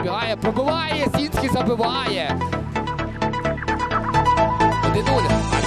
Вибігає, пробиває, Сінський забиває. 1-0.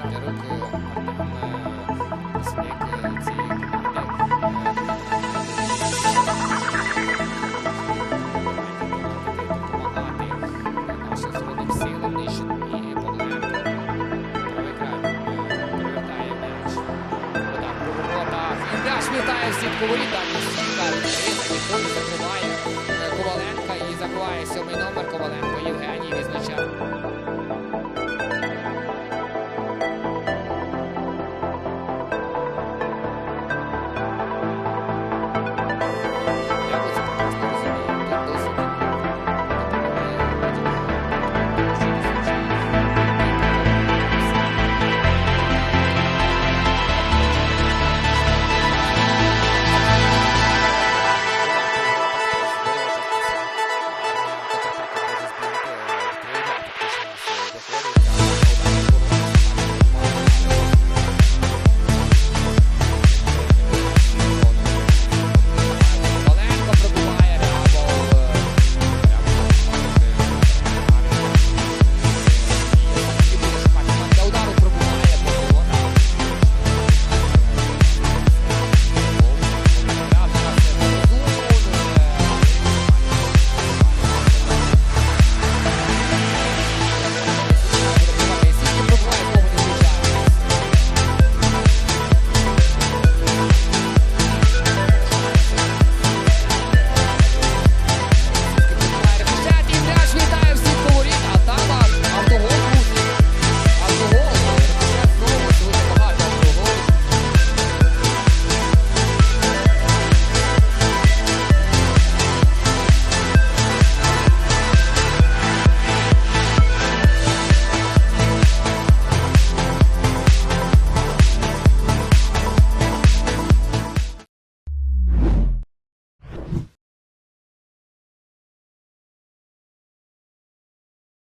сильні і закриває сьомий номер Коваленко Євгеній визначає.